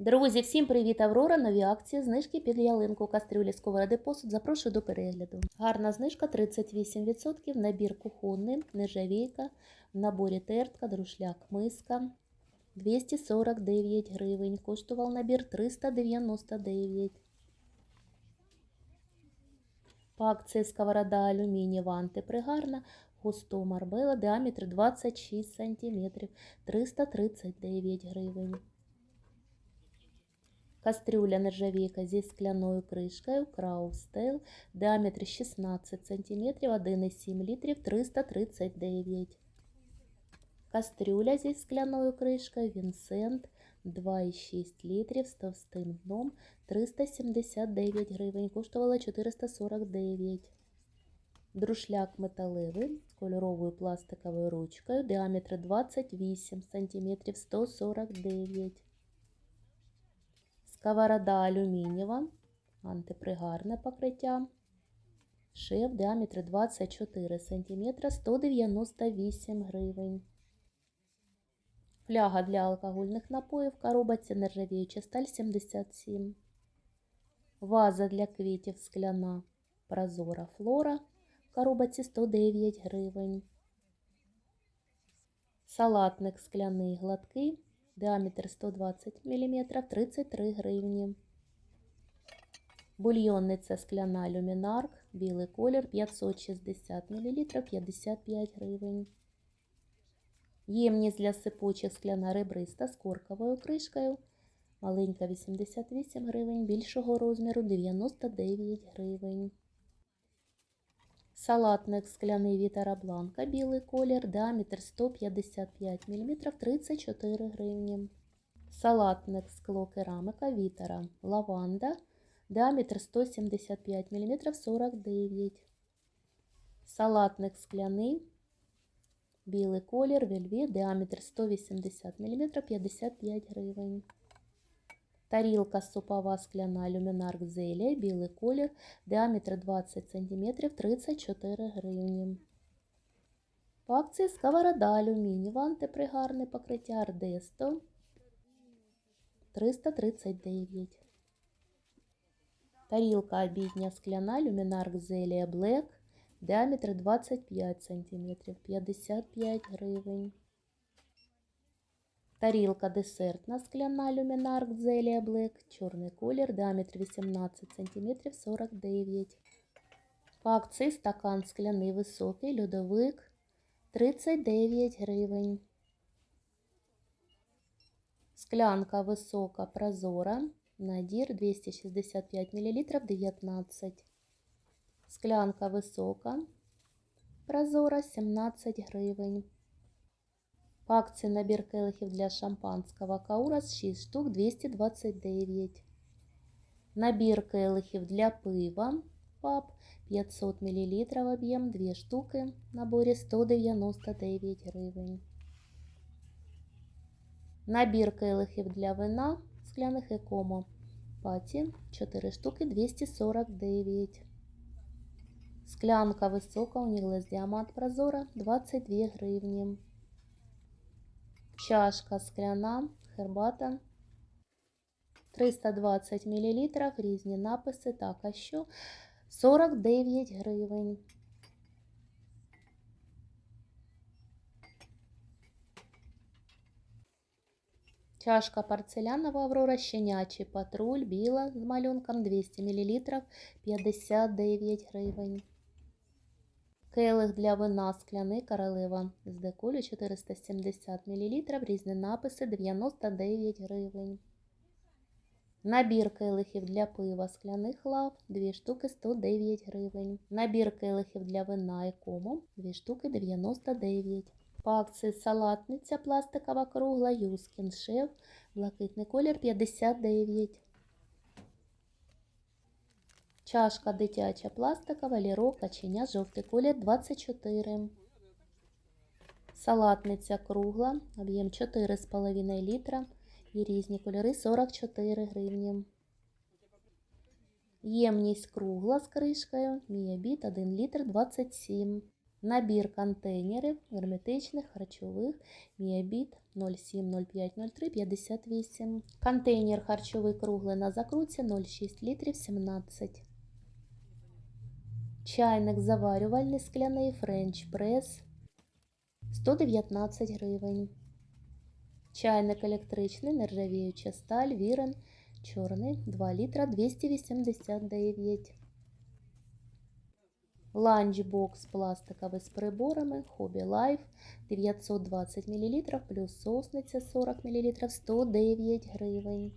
Друзі, всім привіт, Аврора! Нові акції, знижки під ялинку, кастрюлі, сковороди, посуд. Запрошую до перегляду. Гарна знижка 38%, набір кухонний, нержавійка, в наборі тертка, друшляк, миска. 249 гривень. Коштував набір 399. По акції сковорода алюмінієва антипригарна, густо марбела, діаметр 26 см, 339 гривень. Кастрюля нержавійка зі скляною кришкою Краустел, діаметр 16 см, 1,7 літрів, 339. Кастрюля зі скляною кришкою Вінсент 2,6 літрів з товстим дном 379 гривень, коштувала 449. Друшляк металевий з кольоровою пластиковою ручкою, діаметр 28 см, 149 Сковорода алюмінієва, антипригарне покриття. Шеф діаметр 24 см, 198 гривень. Фляга для алкогольних напоїв, коробці нержавіюча сталь 77. Ваза для квітів скляна прозора флора, в коробці 109 гривень. Салатник скляний гладкий, діаметр 120 мм, 33 гривні. Бульйонниця скляна люмінарк, білий колір 560 мл, 55 гривень. Ємність для сипучих скляна ребриста з корковою кришкою. Маленька 88 гривень, більшого розміру 99 гривень. Салатник скляний Вітара Бланка, білий колір, діаметр 155 мм, 34 гривні. Салатник скло керамика Вітара Лаванда, діаметр 175 мм, 49 Салатник скляний Білий колір, вельвет, діаметр 180 мм, 55 гривень. Тарілка супова скляна люмінарк зелія, білий колір, діаметр 20 см, 34 гривні. По акції сковорода алюмінієва, антипригарне покриття Ардесто 339. Тарілка обідня скляна люмінарк зелія Black Діаметр 25 см, 55 гривень. Тарілка десертна скляна люмінарк Зелія Блек, чорний колір, діаметр 18 см, 49 По акції стакан скляний високий, льодовик 39 гривень. Склянка висока прозора, надір 265 мл, 19 Склянка висока, прозора 17 гривень. По акції набір келихів для шампанського Каурас 6 штук 229. Набір келихів для пива ПАП 500 мл об'єм 2 штуки в наборі 199 гривень. Набір келихів для вина скляних екомо паті 4 штуки 249 Склянка висока, уніглес діамант прозора 22 гривні. Чашка скляна, хербата 320 мл, різні написи, так, а що 49 гривень. Чашка порцелянова Аврора, щенячий патруль, біла з малюнком 200 мл, 59 гривень. Келих для вина скляний королева з деколю 470 мл, різні написи 99 гривень. Набір келихів для пива скляних лав 2 штуки 109 гривень. Набір келихів для вина і кому 2 штуки 99 По акції салатниця пластикова кругла Юскін шеф, блакитний колір 59 Чашка дитяча пластикова, ліро, каченя, жовтий колір 24. Салатниця кругла, об'єм 4,5 літра і різні кольори 44 гривні. Ємність кругла з кришкою, мій обід 1 літр 27. Набір контейнерів герметичних, харчових, Міабіт 070503 58. Контейнер харчовий круглий на закрутці 0,6 літрів 17. Чайник заварювальний скляний френч прес 119 гривень. Чайник електричний, нержавіюча сталь, вірен, чорний, 2 літра 289. Ланчбокс пластиковий з приборами, Hobby Life 920 мл, плюс соусниця 40 мл, 109 гривень.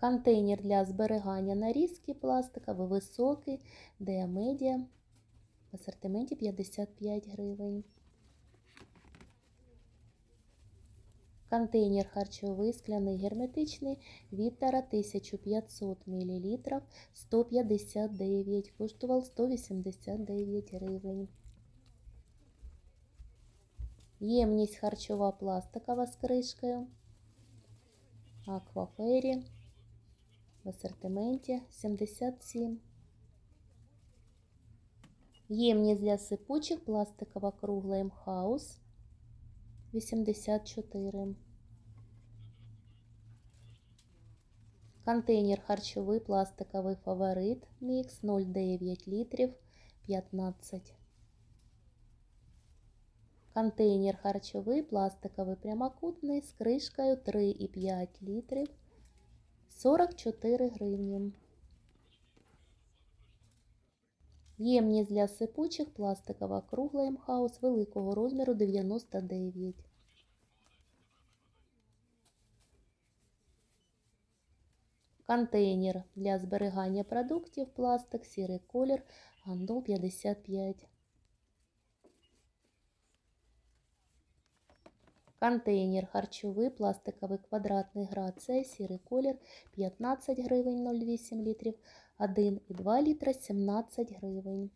Контейнер для зберігання нарізки пластиковий високий, Диамедіа в асортименті 55 гривень. Контейнер харчовий, скляний герметичний, Вітера 1500 мл, 159, коштував 189 гривень. Ємність харчова пластикова з кришкою. Аквафері в асортименті 77. Ємність для сипучих пластикова кругла М-хаус 84. Контейнер харчовий пластиковий фаворит мікс 0,9 літрів 15. Контейнер харчовий пластиковий прямокутний з кришкою 3,5 літрів 44 гривні. Ємність для сипучих пластикова кругла М-хаус великого розміру 99. Контейнер для зберігання продуктів пластик, сірий колір, гандол 55. Контейнер харчовий, пластиковий квадратний грація, сірий колір 15 гривень 0,8 літрів, 1,2 літра 17 гривень.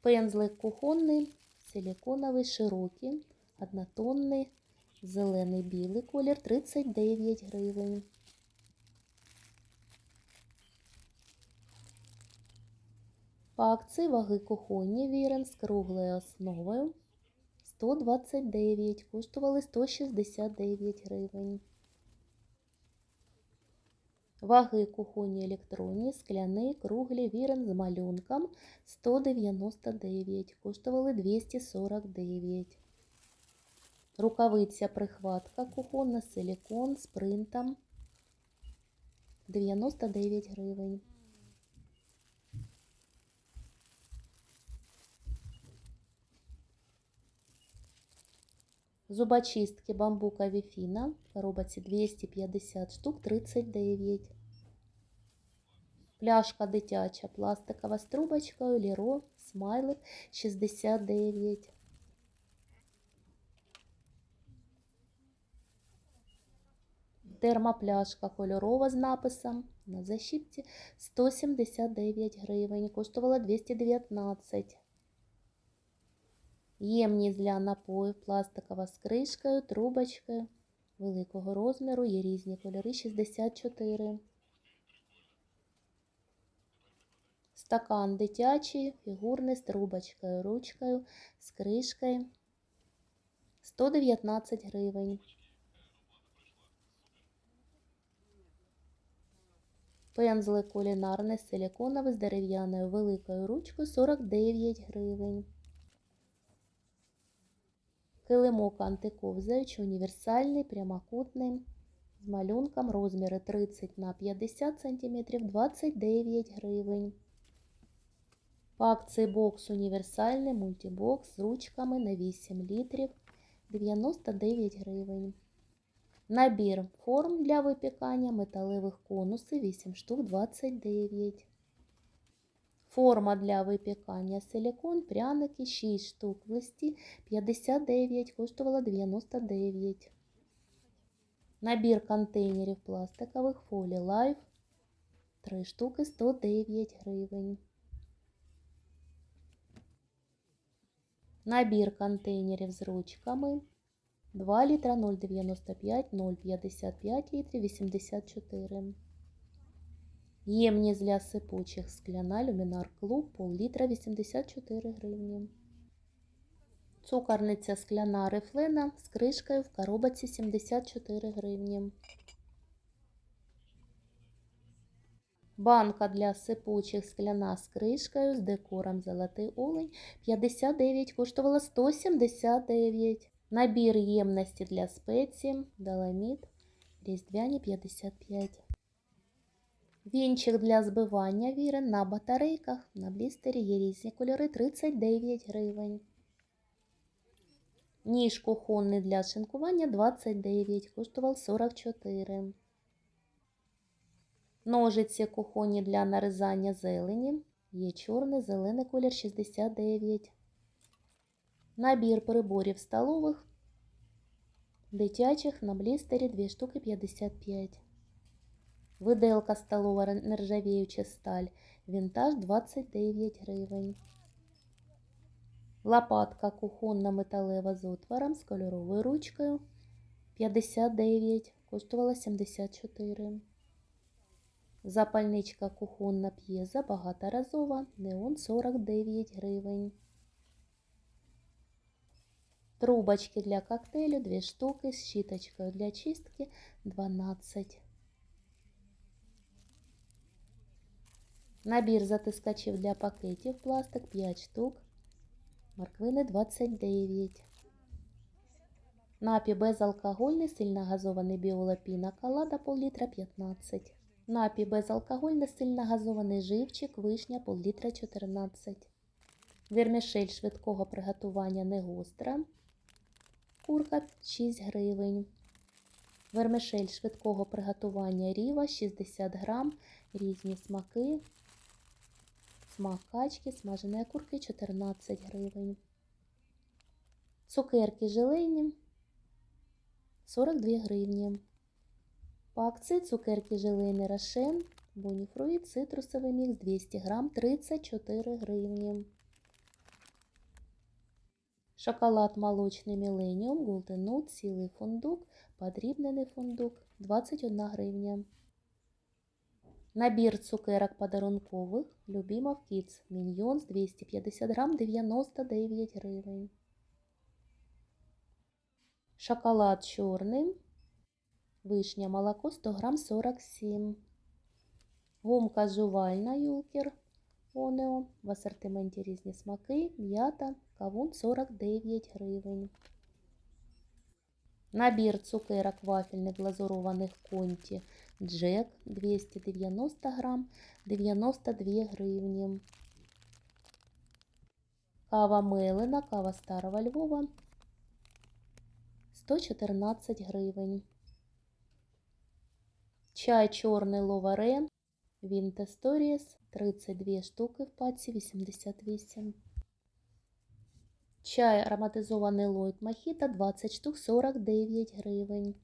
Пензлик кухонний, силиконовий, широкий, однотонний, зелений білий колір 39 гривень. По акції ваги кухонні Вірен з круглою основою 129, коштували 169 гривень. Ваги кухонні електронні, скляний, круглі, вірен з малюнком 199, коштували 249. Рукавиця прихватка кухонна, силікон з принтом 99 гривень. Зубочистки бамбукові фіна, в коробці 250 штук 39. Пляшка дитяча пластикова з трубочкою, ліро, смайлик 69. Термопляшка кольорова з написом на защіпці 179 гривень, коштувала 219. Ємність для напоїв пластикова з кришкою, трубочкою великого розміру, є різні кольори 64. Стакан дитячий, фігурний з трубочкою, ручкою, з кришкою 119 гривень. Пензлик кулінарний силіконовий з дерев'яною великою ручкою 49 гривень. Килимок антиковзаючий, універсальний, прямокутний, з малюнком розміри 30 на 50 см 29 гривень. По акції бокс універсальний мультибокс з ручками на 8 літрів 99 гривень. Набір форм для випікання металевих конусів 8 штук 29. Форма для випікання силікон, пряники 6 штук в листі 59, коштувала 99. Набір контейнерів пластикових фолі Life 3 штуки 109 гривень. Набір контейнерів з ручками 2 літра 0,95, 0,55 літрів 84. Ємність для сипучих скляна люмінар клуб пол-літра 84 гривні. Цукорниця скляна рифлена з кришкою в коробці 74 гривні. Банка для сипучих скляна з кришкою з декором золотий олень 59 коштувала 179. Набір ємності для спеції доломіт різдвяні 55. Вінчик для збивання вірен на батарейках. На блістері є різні кольори 39 гривень. Ніж кухонний для шинкування 29, коштував 44. Ножиці кухонні для нарізання зелені. Є чорний, зелений колір 69. Набір приборів столових дитячих на блістері 2 штуки 55. Виделка столова нержавіюча сталь. Вінтаж 29 гривень. Лопатка кухонна металева з отвором з кольоровою ручкою 59, коштувала 74. Запальничка кухонна п'єза багаторазова, неон 49 гривень. Трубочки для коктейлю 2 штуки з щіточкою для чистки 12. Набір затискачів для пакетів пластик 5 штук. Морквини 29. Напій безалкогольний, сильно газований біола піна колада пол-літра 15. Напій безалкогольний, сильно газований живчик, вишня пол-літра 14. Вермішель швидкого приготування негостра. Курка 6 гривень. Вермішель швидкого приготування ріва 60 грам. Різні смаки. Смак качки, смаженої курки 14 гривень. Цукерки желейні 42 гривні. По акції цукерки желейні Рошен, Боніфруїт, цитрусовий мікс 200 грам 34 гривні. Шоколад молочний Millennium, Golden Nut, цілий фундук, подрібнений фундук 21 гривня. Набір цукерок подарункових Любімов Kids Міньйон з 250 грам 99 гривень. Шоколад чорний. Вишня молоко 100 грам 47. Гумка жувальна Юлкер Онео. В асортименті різні смаки. М'ята, кавун 49 гривень. Набір цукерок вафельних глазурованих конті Джек 290 грам 92 гривні. Кава Мелина, кава Старого Львова 114 гривень. Чай чорний Ловарен Вінте Сторіс 32 штуки в паці 88. Чай ароматизований Лойд Мохіто 20 штук 49 гривень.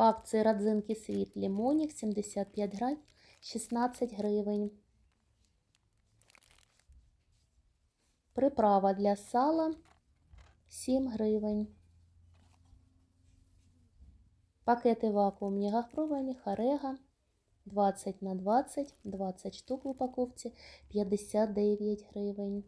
Акції родзинки світ лимонік 75 грам 16 гривень. Приправа для сала 7 гривень. Пакети вакуумні гахровані Харега 20 на 20, 20 штук в упаковці 59 гривень.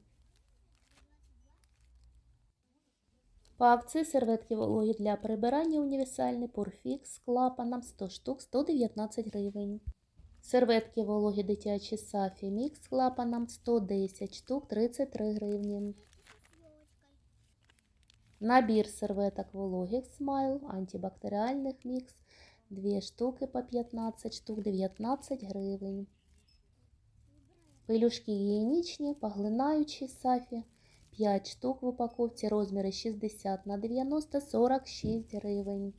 По акції серветки вологі для прибирання універсальний Порфікс з клапаном 100 штук 119 гривень. Серветки вологі дитячі Сафі Мікс з клапаном 110 штук 33 гривні. Набір серветок вологих Смайл антибактеріальних мікс 2 штуки по 15 штук 19 гривень. Пелюшки гігієнічні, поглинаючі Сафі 5 штук в упаковці, розміри 60 на 90 46 гривень.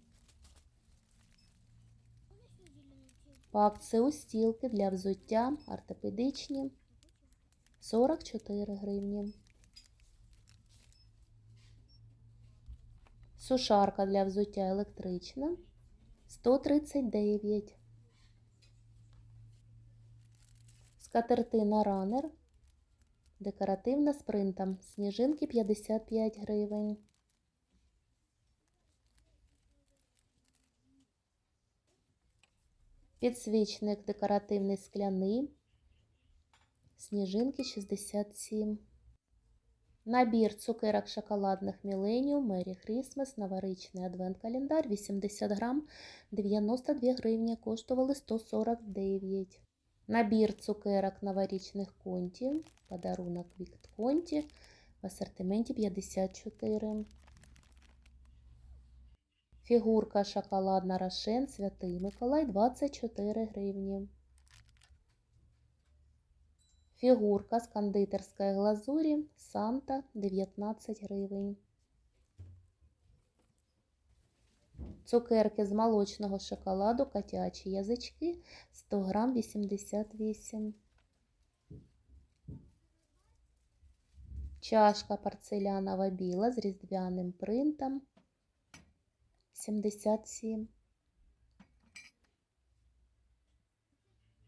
По акції устілки для взуття ортопедичні 44 гривні. Сушарка для взуття електрична 139. Скатертина ранер Декоративна з. Сніжинки 55 гривень. Підсвічник декоративний скляний. Сніжинки 67. Набір цукерок шоколадних Millennium, Merry Christmas, новорічний адвент-календар, 80 грам, 92 гривні, коштували 149. Набір цукерок новорічних Конті, подарунок від Конті, в асортименті 54. Фігурка шоколадна Рошен, Святий Миколай, 24 гривні. Фігурка з кондитерської глазурі Санта 19 гривень. Цукерки з молочного шоколаду котячі язички 100 грам 88. Чашка порцелянова біла з різдвяним принтом 77.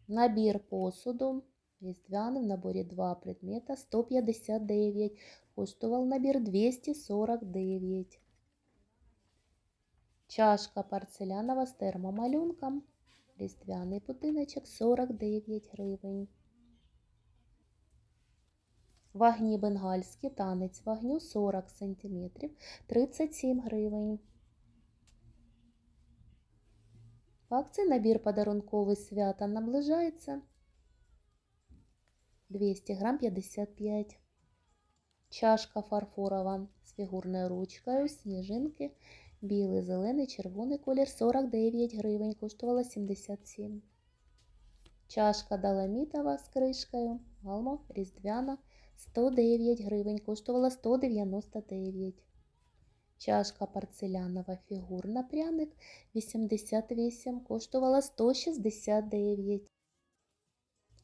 Набір посуду Різдвяний в наборі 2 предмета 159. Коштував набір 249. Чашка порцелянова з термомалюнком. Різдвяний будиночок 49 гривень. Вагні бенгальські, танець вогню 40 см, 37 гривень. В набір подарунковий свята наближається. 200 грам 55. Чашка фарфорова з фігурною ручкою, сніжинки, білий, зелений, червоний колір 49 гривень, коштувала 77. Чашка даламітова з кришкою, галмо різдвяна 109 гривень, коштувала 199. Чашка порцелянова фігурна пряник 88, коштувала 169.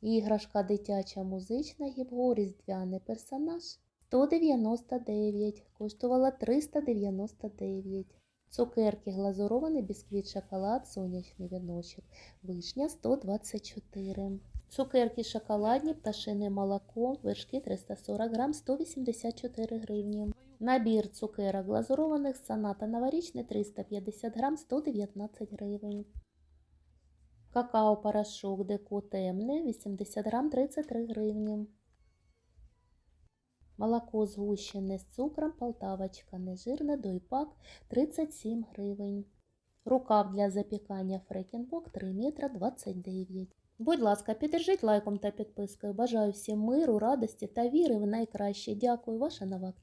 Іграшка дитяча музична гібго різдвяний персонаж 199, коштувала 399. Цукерки глазурований бісквіт шоколад, сонячний віночок, вишня 124. Цукерки шоколадні, пташине молоко, вершки 340 грам, 184 гривні. Набір цукерок глазурованих саната новорічний 350 грам, 119 гривень. Какао-порошок деко темне 80 грам 33 гривні. Молоко згущене з цукром, полтавочка нежирне, дойпак 37 гривень. Рукав для запікання фрекінбок 3 метра 29. Будь ласка, піддержіть лайком та підпискою. Бажаю всім миру, радості та віри в найкраще. Дякую, ваша нова.